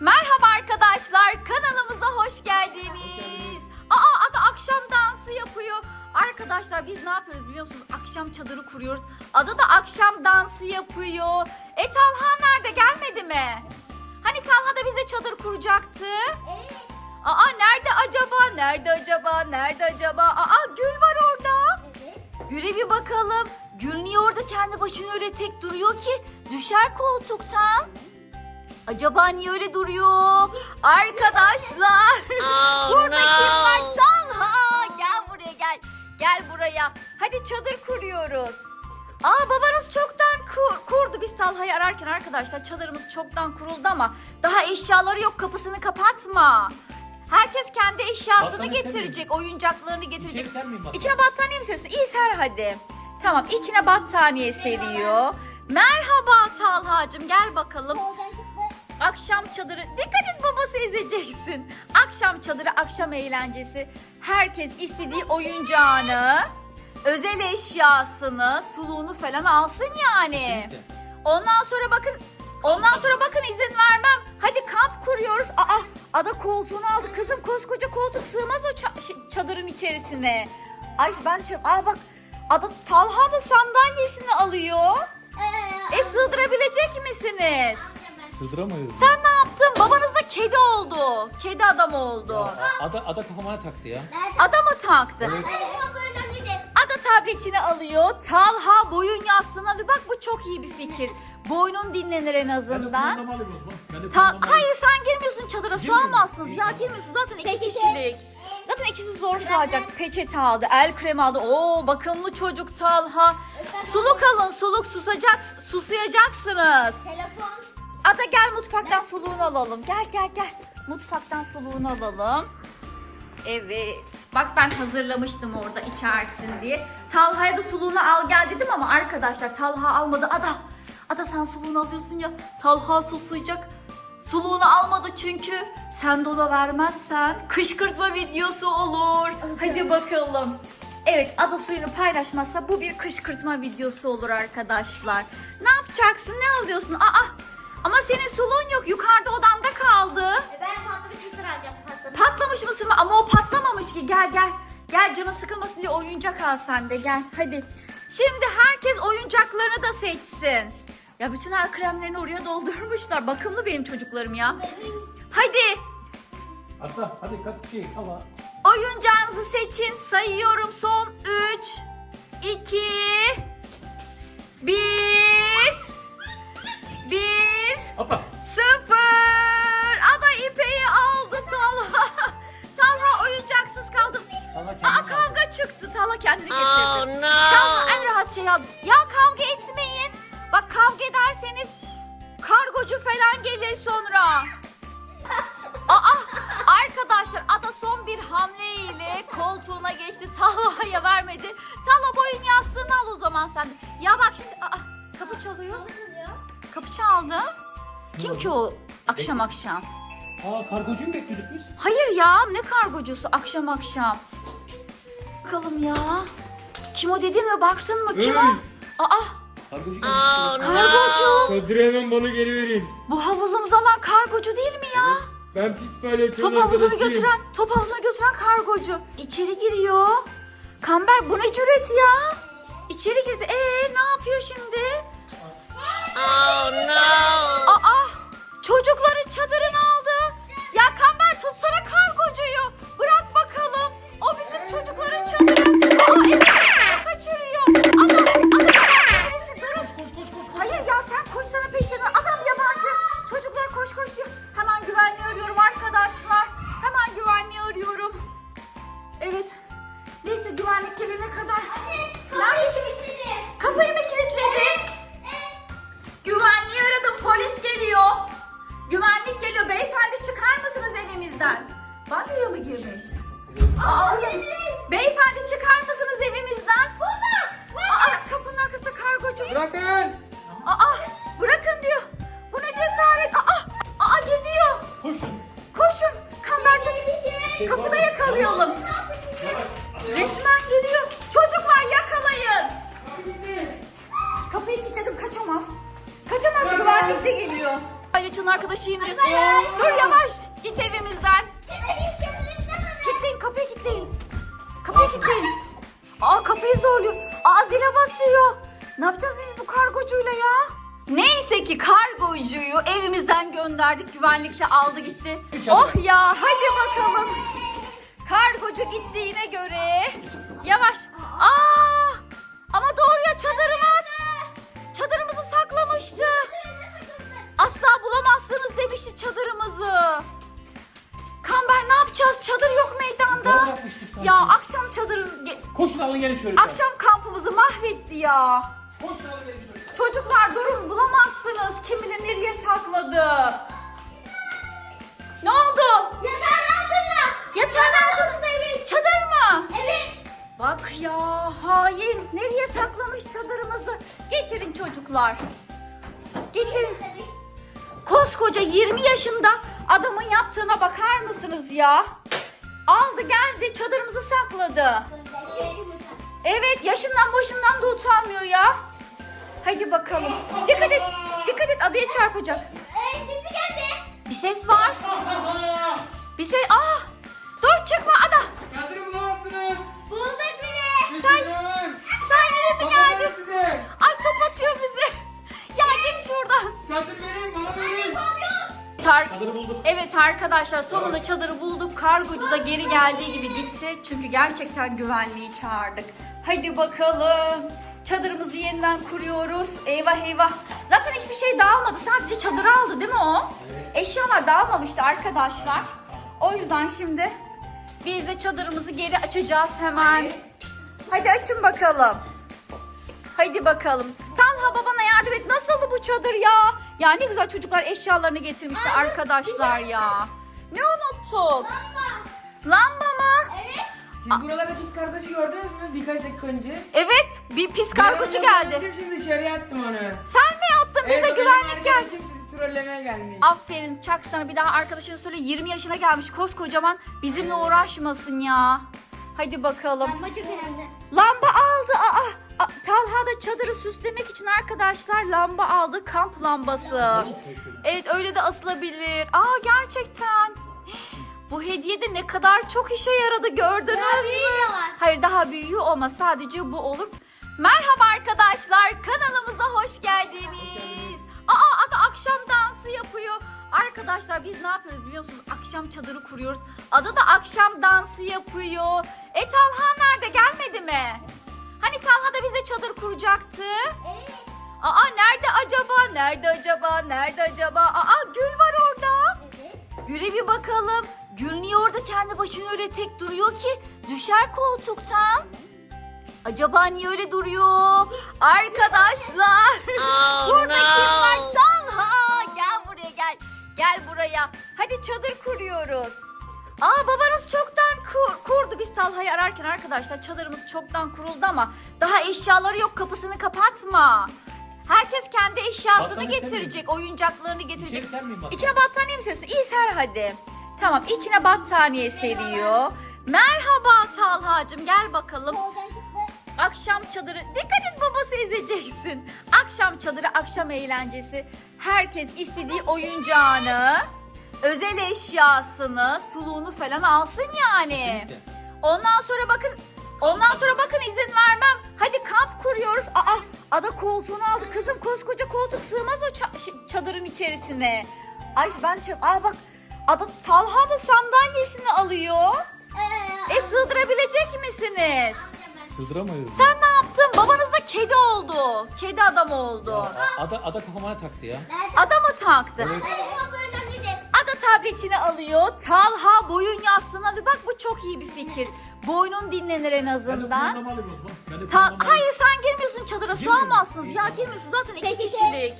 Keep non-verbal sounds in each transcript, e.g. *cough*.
Merhaba arkadaşlar, kanalımıza hoş geldiniz. Aa, Ada akşam dansı yapıyor. Arkadaşlar biz ne yapıyoruz biliyor musunuz? Akşam çadırı kuruyoruz. Ada da akşam dansı yapıyor. E Talha nerede? Gelmedi mi? Hani Talha da bize çadır kuracaktı. Evet. Aa nerede acaba? Nerede acaba? Nerede acaba? Aa Gül var orada. Evet. Gül'e bir bakalım. Gül niye orada kendi başına öyle tek duruyor ki? Düşer koltuktan. Acaba niye öyle duruyor? Arkadaşlar. *laughs* Burada kim var? Talha. Gel buraya gel. Gel buraya. Hadi çadır kuruyoruz. Aa babanız çoktan kur- kurdu biz Talha'yı ararken arkadaşlar çadırımız çoktan kuruldu ama daha eşyaları yok kapısını kapatma. Herkes kendi eşyasını Battaniye getirecek, oyuncaklarını getirecek. İçeri sen miyim bak? İçine battaniye mi seriyorsun? İyi ser hadi. Tamam içine battaniye seriyor. Merhaba Talha'cığım gel bakalım. Akşam çadırı. Dikkat et babası ezeceksin. Akşam çadırı, akşam eğlencesi. Herkes istediği oyuncağını, özel eşyasını, suluğunu falan alsın yani. Kesinlikle. Ondan sonra bakın Ondan sonra bakın izin vermem. Hadi kamp kuruyoruz. Aa, ada koltuğunu aldı. Kızım koskoca koltuk sığmaz o ça- çadırın içerisine. Ay ben şey, aa bak ada Talha da sandalyesini alıyor. Ee, E sığdırabilecek misiniz? Sığdıramayız. Sen ne yaptın? Babanız da kedi oldu. Kedi adam oldu. Aa, Ada, ada kafama taktı ya. Nerede? Adama taktı. Evet. Ada tabletini alıyor. Talha boyun yastığını alıyor. Bak bu çok iyi bir fikir. Boynun dinlenir en Ben de azından. o zaman. Ben de Ta Hayır sen girmiyorsun çadıra Girmiyor mu? sığamazsınız. Ya girmiyorsun zaten iki Peçete. kişilik. Zaten ikisi zor sığacak. Peçete aldı, el kremi aldı. Oo bakımlı çocuk Talha. Suluk alın suluk susacak, susayacaksınız. Telefon. Ada gel mutfaktan suluğunu alalım. Gel gel gel. Mutfaktan suluğunu alalım. Evet. Bak ben hazırlamıştım orada içersin diye. Talha'ya da suluğunu al gel dedim ama arkadaşlar Talha almadı. Ada. Ada sen suluğunu alıyorsun ya. Talha susayacak. Suluğunu almadı çünkü. Sen de ona vermezsen kışkırtma videosu olur. Hadi bakalım. Evet ada suyunu paylaşmazsa bu bir kışkırtma videosu olur arkadaşlar. Ne yapacaksın? Ne alıyorsun? Aa ama senin suluğun yok. Yukarıda odanda kaldı. E, Ben patlamış mısır alacağım. Patlamış. Patlamış mısır mı? Ama o patlamamış ki. Gel gel. Gel canı sıkılmasın diye oyuncak al sen de gel. Hadi. Şimdi herkes oyuncaklarını da seçsin. Ya bütün el kremlerini oraya doldurmuşlar. Bakımlı benim çocuklarım ya. Hadi. Hatta hadi kat şey hava. Oyuncağınızı seçin. Sayıyorum. Son 3 2 1 1 Hoppa. Sıfır. Ada ipeyi aldı Talha. *laughs* Talha oyuncaksız kaldı. Sana Aa kavga çıktı. Talha kendini getirdi. Talha en rahat şey aldı. Ya kavga etmeyin. Bak kavga ederseniz kargocu falan gelir sonra. Aa arkadaşlar Ada son bir hamleyle koltuğuna geçti. Talha'ya vermedi. Talha boyun yastığını al o zaman sen de. Ya bak şimdi aa, kapı çalıyor. Kapı çaldı. Kim ki o akşam akşam? Aa kargocuyu mu bekliyorduk biz? Hayır ya ne kargocusu akşam akşam. Bakalım ya. Kim o dedin mi baktın mı kim o? Aa Kargocu gelmiş. kargocu. Çadırı hemen bana geri verin. Bu havuzumuza alan kargocu değil mi ya? Ben pis palyaçonun Top havuzunu götüren, top havuzunu götüren kargocu. İçeri giriyor. Kamber bu ne cüret ya? İçeri girdi. Ee ne yapıyor şimdi? Aa çocukların çadırını aldı. Ya Kamber tutsana kargocuyu. Bırak bakalım. O bizim çocukların çadırı. Aa evet kaçırıyor kaçırıyor. Adam adam yabancı birisi durun. Koş koş koş koş. Hayır ya sen koşsana peşlerinden. Adam yabancı. Çocuklar koş koş diyor. Hemen güvenliği arıyorum arkadaşlar. Hemen güvenliği arıyorum. Evet. Neyse güvenlik gelene kadar. Neredesiniz? Kapıyı mı kilitledi? Beyefendi çıkar mısınız evimizden? Banyoya mı girmiş? Aa, beyefendi çıkar mısınız evimizden? Burada. Aa, kapının arkasında kargocu. Bırakın. Aa bırakın diyor. Bu ne cesaret? Aa aa gidiyor. Koşun. Koşun. Kamber tut. Kapıda yakalayalım. Kapıyı kilitledim kaçamaz. Kaçamaz güvenlik de geliyor. Palyaçonun arkadaşı şimdi. Dur yavaş. Git evimizden. Kitleyin kapıyı kitleyin. Kapıyı kitleyin. Aa kapıyı zorluyor. Aa zile basıyor. Ne yapacağız biz bu kargocuyla ya? Neyse ki kargocuyu evimizden gönderdik. Güvenlikte aldı gitti. Oh ya hadi bakalım. Kargocu gittiğine göre yavaş. Aa! Ama doğru ya çadırımız. Çadırımızı saklamıştı. Asla bulamazsınız demişti çadırımızı. Kamber ne yapacağız? Çadır yok meydanda. Nerede yapmıştık sanki? Ya akşam çadırın ge- Koşun alın gelin şöyle. akşam kampımızı mahvetti ya. Koşun alın gelin şöyle. Çocuklar durun bulamazsınız. Kim bilir nereye sakladı. Ne oldu? Yatağın altında çadır mı? Bak ya hain. Nereye saklamış çadırımızı? Getirin çocuklar. Getirin. Koskoca 20 yaşında adamın yaptığına bakar mısınız ya? Aldı geldi çadırımızı sakladı. Evet yaşından başından da utanmıyor ya. Hadi bakalım. Dikkat et. Dikkat et adaya çarpacak. Bir ses var. Bir ses. Aa! Dur çıkma ada. Bulduk. Evet arkadaşlar sonunda çadırı bulduk. Kargocu da geri geldiği gibi gitti. Çünkü gerçekten güvenliği çağırdık. Hadi bakalım. Çadırımızı yeniden kuruyoruz. Eyvah eyvah. Zaten hiçbir şey dağılmadı. Sadece çadırı aldı değil mi o? Eşyalar dağılmamıştı arkadaşlar. O yüzden şimdi biz de çadırımızı geri açacağız hemen. Hadi açın bakalım. Haydi bakalım. Talha babana yardım et. Nasıldı bu çadır ya? Ya ne güzel çocuklar eşyalarını getirmişti arkadaşlar ya. Ne unuttun? Lamba mı? Siz buralarda pis kargocu gördünüz mü birkaç dakika önce? Evet bir pis kargocu geldi. Şimdi dışarıya attım onu. Sen mi? Bize Evet, benim güvenlik geldi. sizi trollemeye gelmiş. Aferin çak sana bir daha arkadaşına söyle 20 yaşına gelmiş koskocaman bizimle uğraşmasın ya. Hadi bakalım. Lamba aldı. Aa, aa, Talha da çadırı süslemek için arkadaşlar lamba aldı. Kamp lambası. Evet öyle de asılabilir. Aa gerçekten. Bu hediye de ne kadar çok işe yaradı gördünüz mü? Hayır daha büyüğü olma sadece bu olur. Merhaba arkadaşlar kanalımıza hoş geldiniz. Aa ada akşam dansı yapıyor. Arkadaşlar biz ne yapıyoruz biliyor musunuz? Akşam çadırı kuruyoruz. Ada da akşam dansı yapıyor. E Talha nerede gelmedi mi? Hani Talha da bize çadır kuracaktı. Aa nerede acaba? Nerede acaba? Nerede acaba? Aa Gül var orada. Gül'e bir bakalım. Gül niye orada kendi başına öyle tek duruyor ki? Düşer koltuktan. Acaba niye öyle duruyor? Arkadaşlar. *laughs* Burada kim var? Talha. Gel buraya gel. Gel buraya. Hadi çadır kuruyoruz. Aa babanız çoktan kur- kurdu. Biz Talha'yı ararken arkadaşlar çadırımız çoktan kuruldu ama daha eşyaları yok. Kapısını kapatma. Herkes kendi eşyasını Battaniye getirecek. Oyuncaklarını getirecek. İçeri sen? İçine battaniye mi seriyorsun? İyi ser hadi. Tamam içine battaniye seriyor. Merhaba Talha'cığım gel bakalım. Akşam çadırı. Dikkat et babası ezeceksin. Akşam çadırı, akşam eğlencesi. Herkes istediği oyuncağını, özel eşyasını, suluğunu falan alsın yani. Kesinlikle. Ondan sonra bakın Ondan sonra bakın izin vermem. Hadi kamp kuruyoruz. Aa, ada koltuğunu aldı. Kızım koskoca koltuk sığmaz o ça- çadırın içerisine. Ay ben şey... Aa bak ada Talha da sandalyesini alıyor. E sığdırabilecek misiniz? Sığdıramayız. Sen ne yaptın? Babanız da kedi oldu. Kedi adam oldu. Ya, Ada, ada kafama taktı ya. Adama taktı. Ada tabletini alıyor. Talha boyun yastığını alıyor. Bak bu çok iyi bir fikir. Boynun dinlenir en azından. Ta-. Hayır sen girmiyorsun çadıra sığamazsınız. Ya girmiyorsun zaten iki Peçete. kişilik.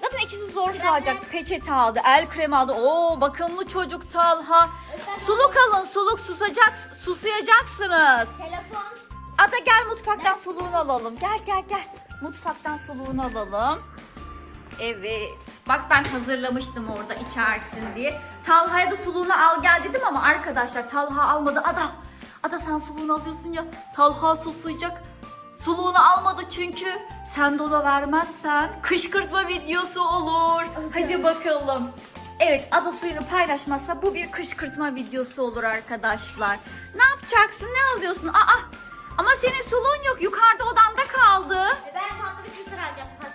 Zaten ikisi zor sığacak. Peçete aldı, el kremi aldı. Oo bakımlı çocuk Talha. Suluk alın suluk susacak, susayacaksınız. Telefon. Ada gel mutfaktan suluğunu alalım. Gel gel gel. Mutfaktan suluğunu alalım. Evet. Bak ben hazırlamıştım orada içersin diye. Talha'ya da suluğunu al gel dedim ama arkadaşlar Talha almadı. Ada. Ada sen suluğunu alıyorsun ya. Talha susayacak. Suluğunu almadı çünkü. Sen de ona vermezsen kışkırtma videosu olur. Hadi bakalım. Evet ada suyunu paylaşmazsa bu bir kışkırtma videosu olur arkadaşlar. Ne yapacaksın? Ne alıyorsun? Aa ama senin suluğun yok. Yukarıda odanda kaldı.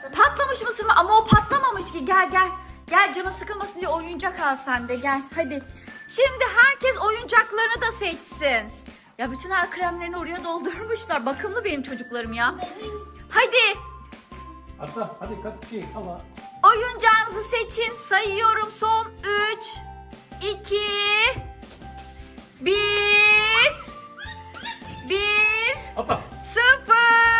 Patlamış. Patlamış mısır mı? Ama o patlamamış ki. Gel gel. Gel canı sıkılmasın diye oyuncak al sen de gel. Hadi. Şimdi herkes oyuncaklarını da seçsin. Ya bütün el kremlerini oraya doldurmuşlar. Bakımlı benim çocuklarım ya. Hadi. Hatta hadi kaç şey al. Oyuncağınızı seçin. Sayıyorum. Son 3 2 1 1 Hatta. 0